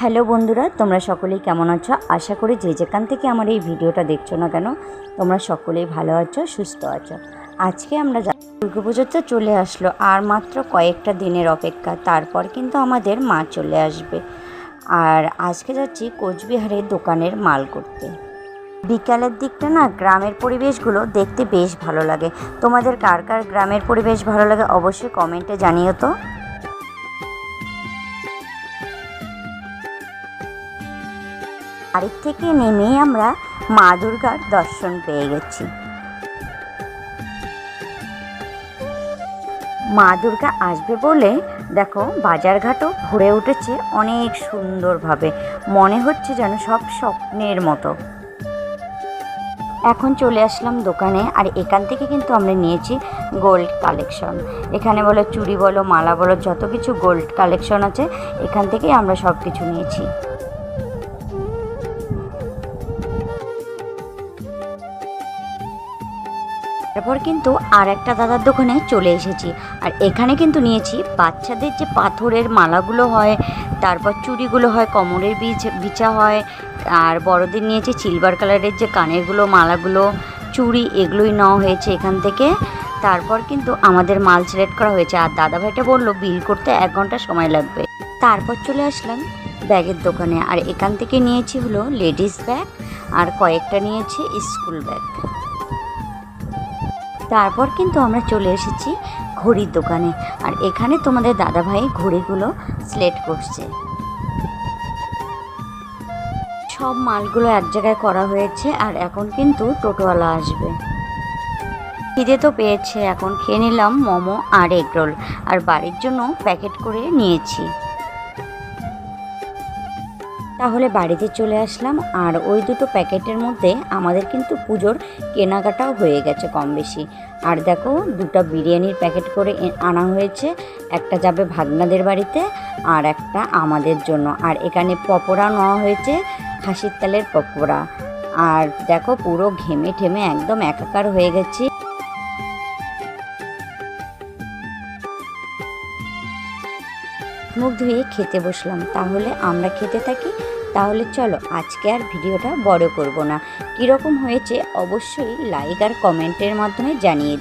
Hello বন্ধুরা, তোমরা সকলেই কেমন আছো? আশা করি যে যেখান থেকে আমার এই ভিডিওটা দেখছ না কেন, তোমরা সকলেই ভালো আছো, সুস্থ আছো। আজকে আমরা যা- দুর্গাপুজো তো চলে আসলো আর মাত্র কয়েকটা দিনের অপেক্ষা, তারপর কিন্তু আমাদের মা চলে আসবে। আর আজকে যাচ্ছি কোচবিহারের দোকানের মাল করতে। বিকালের দিকটা না, গ্রামের পরিবেশগুলো দেখতে বেশ ভালো লাগে। তোমাদের কার কার গ্রামের পরিবেশ ভালো লাগে অবশ্যই কমেন্টে জানিও তো। বাড়ির থেকে নেমেই আমরা মা দুর্গার দর্শন পেয়ে গেছি। মা দুর্গা আসবে বলে দেখো বাজারঘাটও ভরে উঠেছে অনেক সুন্দরভাবে। মনে হচ্ছে যেন সব স্বপ্নের মতো। এখন চলে আসলাম দোকানে আর এখান থেকে কিন্তু আমরা নিয়েছি গোল্ড কালেকশন এখানে বলো চুড়ি বলো, মালা বলো, যত কিছু গোল্ড কালেকশন আছে, এখান থেকেই আমরা সব কিছু নিয়েছি। তারপর কিন্তু আর একটা দাদার দোকানে চলে এসেছি। আর এখানে কিন্তু নিয়েছি বাচ্চাদের যে পাথরের মালাগুলো হয়, তারপর চুড়িগুলো হয়, কোমরের বীজ বিচা হয়, আর বড়দের নিয়েছি সিলভার কালারের যে কানেরগুলো, মালাগুলো, চুড়ি এগুলোই নেওয়া হয়েছে এখান থেকে। তারপর কিন্তু আমাদের মাল সিলেক্ট করা হয়েছে। আর দাদাভাইটা বলল, বিল করতে এক ঘণ্টা সময় লাগবে। তারপর চলে আসলাম ব্যাগের দোকানে। আর এখান থেকে নিয়েছি হলো লেডিস ব্যাগ আর কয়েকটা নিয়েছি স্কুল ব্যাগ তারপর কিন্তু আমরা চলে এসেছি ঘড়ির দোকানে। আর এখানে তোমাদের দাদাভাই ঘড়িগুলো সিলেক্ট করছে। সব মালগুলো এক জায়গায় করা হয়েছে আর এখন কিন্তু টোটোওয়ালা আসবে। খিদে তো পেয়েছে, এখন খেয়ে নিলাম মোমো আর এগ রোল। আর বাড়ির জন্য প্যাকেট করে নিয়েছি। তাহলে বাড়িতে চলে আসলাম। আর ওই দুটো প্যাকেটের মধ্যে আমাদের কিন্তু পুজোর কেনাকাটাও হয়ে গেছে কম বেশি। আর দেখো, দুটো বিরিয়ানির প্যাকেট করে আনা হয়েছে। একটা যাবে ভাগনাদের বাড়িতে আর একটা আমাদের জন্য। আর এখানে পকোড়া নেওয়া হয়েছে, খাসির তেলের পকোড়া। আর দেখো, পুরো ঘেমে ঠেমে একদম একাকার হয়ে গেছি। মুখ ধুয়ে খেতে বসলাম তাহলে আমরা খেতে থাকি তাহলে চলো, আজকে আর ভিডিওটা বড় করব না কীরকম হয়েছে অবশ্যই লাইক আর কমেন্টের মাধ্যমে জানিয়ে।